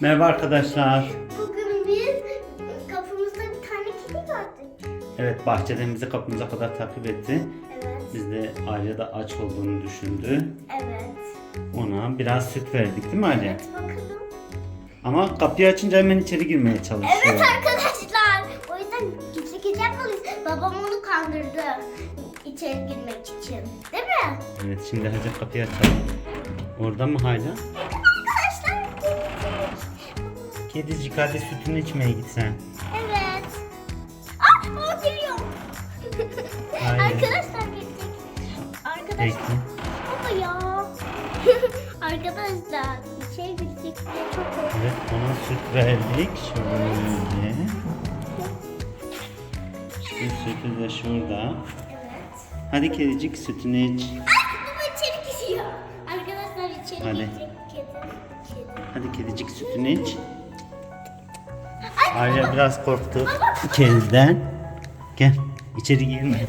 Merhaba arkadaşlar. Bugün biz kapımızda bir tane kedi gördük. Evet bahçeden bizi kapımıza kadar takip etti. Evet. Biz de Arya da aç olduğunu düşündü. Evet. Ona biraz süt verdik değil mi Arya? Evet bakalım. Ama kapıyı açınca hemen içeri girmeye çalışıyor. Evet arkadaşlar. O yüzden gizli gizli yapmalıyız. Babam onu kandırdı. içeri girmek için. Değil mi? Evet şimdi hadi kapıyı açalım. Orada mı hala? Kedicik hadi sütünü içmeye gitsen. Evet. Ah o geliyor. Hayır. Arkadaşlar gittik. Arkadaşlar. Peki. Baba ya. Arkadaşlar içeri girecek diye çok korktum. Evet ona süt verdik. Şöyle. Şu sütü de şurada. Evet. Hadi kedicik sütünü iç. Baba içeri giriyor. Arkadaşlar içeri Hadi. girecek kedi. Kedi. Hadi kedicik sütünü iç. Arya biraz korktu kediden. Gel içeri girme.